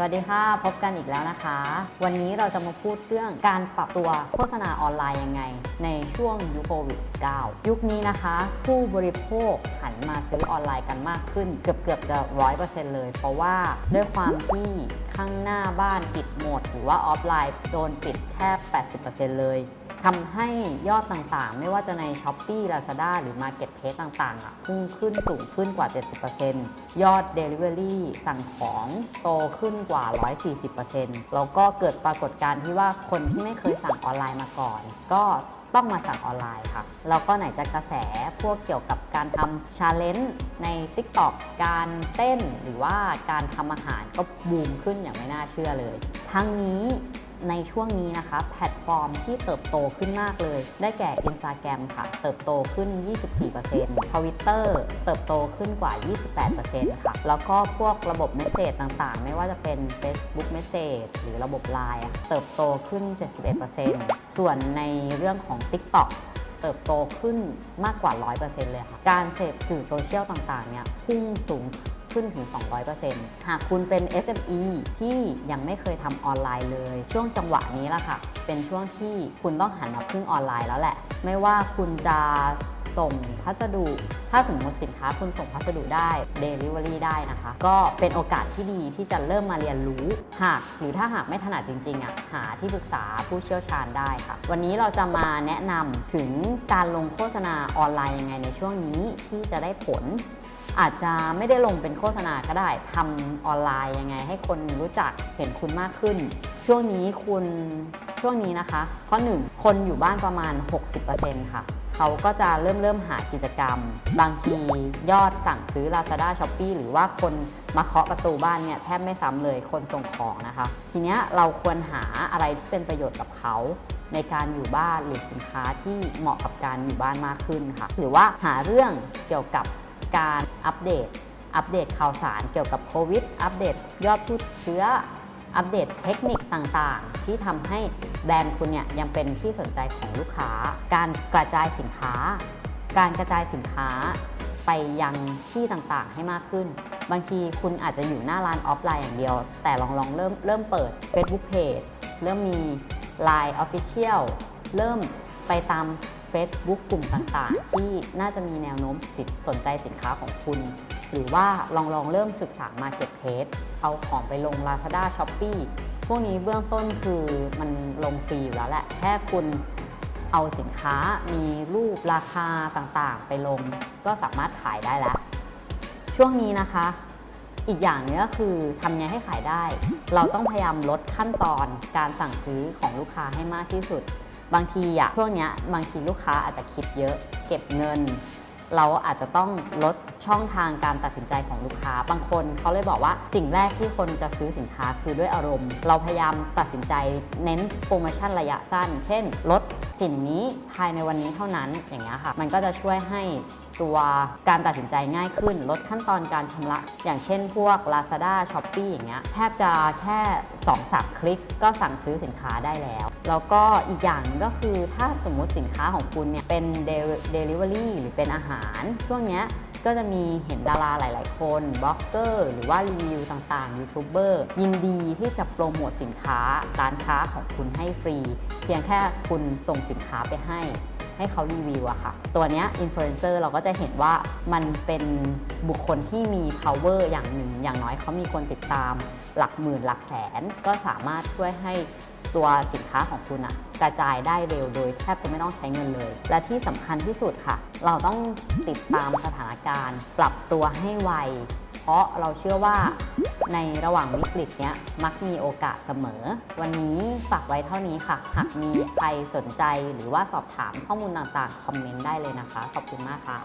สวัสดีค่ะ พบกันอีกแล้วนะคะ วันนี้เราจะมาพูดเรื่องการปรับตัวโฆษณาออนไลน์ยังไง ในช่วงยุคโควิด -19 ยุคนี้นะคะ ผู้บริโภคหันมาซื้อออนไลน์กันมากขึ้น เกือบเกือบจะ100%เลย เพราะว่าด้วยความที่ข้างหน้าบ้านปิดหมด หรือว่าออฟไลน์โดนปิดแทบ 80%เลย ทำให้ยอดต่างๆ ไม่ว่าจะใน s h อ p e e Lazada หรือ Marketplace ต่างๆอะพุ่งขึ้นสูงขึ้นกว่า 70%ยอด Delivery สั่งของโตขึ้นกว่า 140%แล้วก็เกิดปรากฏการณ์ที่ว่าคนที่ไม่เคยสั่งออนไลน์มาก่อน ก็ต้องมาสั่งออนไลน์ค่ะ แล้วก็ไหนจะกระแสพวกเกี่ยวกับการทำชาเลนจ์ใน TikTok การเต้นหรือว่าการทำอาหารก็บูมขึ้นอย่างไม่น่าเชื่อเลย ทั้งนี้ ในช่วงนี้นะคะ แพลตฟอร์มที่เติบโตขึ้นมากเลย ได้แก่ Instagram ค่ะ เติบโตขึ้น 24% Twitter เติบโตขึ้นกว่า 28%ค่ะ แล้วก็พวกระบบเมสเซจต่างๆ ไม่ว่าจะเป็น Facebook Message หรือระบบ Line เติบโตขึ้น 71%ส่วนในเรื่องของ TikTok เติบโตขึ้นมากกว่า 100%เลยค่ะ การเสพสื่อโซเชียลต่างๆ เนี่ยพุ่งสูง ขึ้นถึง 200%หากคุณเป็น SME ที่ยังไม่เคยทำออนไลน์เลย ช่วงจังหวะนี้ละค่ะ เป็นช่วงที่คุณต้องหันมาพึ่งออนไลน์แล้วแหละ ไม่ว่าคุณจะส่งพัสดุ ถ้าสมมติสินค้าคุณส่งพัสดุได้ Delivery ได้นะคะ ก็เป็นโอกาสที่ดีที่จะเริ่มมาเรียนรู้ หากหรือถ้าหากไม่ถนัดจริงๆอะหาที่ปรึกษาผู้เชี่ยวชาญได้ค่ะ วันนี้เราจะมาแนะนำถึงการลงโฆษณาออนไลน์ยังไงในช่วงนี้ที่จะได้ผล อาจจะไม่ได้ลงเป็นโฆษณาก็ได้ทำออนไลน์ยังไง ให้คนรู้จักเห็นคุณมากขึ้น ช่วงนี้คุณช่วงนี้นะคะ ข้อหนึ่งคนอยู่บ้านประมาณ 60%ค่ะ เขาก็จะเริ่มเริ่มหากิจกรรม บางทียอดสั่งซื้อ Lazada s h o p e e หรือว่าคนมาเคาะประตูบ้านเนี่ยแทบไม่ซ้ำเลยคนส่งของนะคะ ทีเนี้ยเราควรหาอะไรที่เป็นประโยชน์กับเขาในการอยู่บ้านหรือสินค้าที่เหมาะกับการอยู่บ้านมากขึ้นค่ะ หรือว่าหาเรื่องเกี่ยวกับ การอัปเดต อัปเดตข่าวสารเกี่ยวกับโควิด อัปเดตยอดผู้เชื้อ อัปเดตเทคนิคต่างๆ ที่ทำให้แบรนด์คุณเนี่ยยังเป็นที่สนใจของลูกค้า การกระจายสินค้า การกระจายสินค้าไปยังที่ต่างๆให้มากขึ้น บางทีคุณอาจจะอยู่หน้าร้านออฟไลน์อย่างเดียว แต่ลองลองเริ่มเริ่มเปิด Facebook Page เริ่มมี Line Official เริ่มไปตาม Facebook กลุ่มต่างๆ ที่น่าจะมีแนวโน้มสิสนใจสินค้าของคุณ หรือว่าลองลองเริ่มศึกษา Marketplace เอาของไปลง Lazada Shopee พวกนี้เบื้องต้นคือมันลงฟรีอยู่แล้วแหละ แค่คุณเอาสินค้ามีรูปราคาต่างๆ ไปลง ก็สามารถขายได้แล้ว ช่วงนี้นะคะ อีกอย่างหนึงก็คือทำไงให้ขายได้ เราต้องพยายามลดขั้นตอนการสั่งซื้อของลูกค้าให้มากที่สุด บางทีอะช่วงเนี้ยบางทีลูกค้าอาจจะคิดเยอะ เก็บเงิน เราอาจจะต้องลดช่องทางการตัดสินใจของลูกค้า บางคนเขาเลยบอกว่าสิ่งแรกที่คนจะซื้อสินค้าคือด้วยอารมณ์ เราพยายามตัดสินใจเน้นโปรโมชั่นระยะสั้น เช่น ลด สิ่งนี้ภายในวันนี้เท่านั้นอย่างเงี้ยค่ะ มันก็จะช่วยให้ตัวการตัดสินใจง่ายขึ้น ลดขั้นตอนการชำระ อย่างเช่นพวก Lazada Shopee อย่างเงี้ยแทบจะแค่2 3คลิกก็สั่งซื้อสินค้าได้แล้ว แล้วก็อีกอย่างหนึ่งก็คือถ้าสมมุติสินค้าของคุณเนี่ยเป็น Delivery หรือเป็นอาหารช่วงเนี้ย ก็จะมีเห็นดาราหลาย ๆ คนบล็อกเกอร์หรือว่ารีวิวต่างๆยูทูบเบอร์ยินดีที่จะโปรโมทสินค้าร้านค้าของคุณให้ฟรี เพียงแค่คุณส่งสินค้าไปให้ให้เขารีวิวอะค่ะ ตัวเนี้ยอินฟลูเอนเซอร์เราก็จะเห็นว่ามันเป็นบุคคลที่มี power อย่างหนึ่ง อย่างน้อยเขามีคนติดตามหลักหมื่นหลักแสน ก็สามารถช่วยให้ ตัวสินค้าของคุณอะกระจายได้เร็วโดยแทบจะไม่ต้องใช้เงินเลย และที่สำคัญที่สุดค่ะ เราต้องติดตามสถานการณ์ ปรับตัวให้ไว เพราะเราเชื่อว่าในระหว่างวิกฤตเนี้ยมักมีโอกาสเสมอ วันนี้ฝากไว้เท่านี้ค่ะ หากมีใครสนใจหรือว่าสอบถามข้อมูลต่างๆ คอมเมนต์ได้เลยนะคะ ขอบคุณมากค่ะ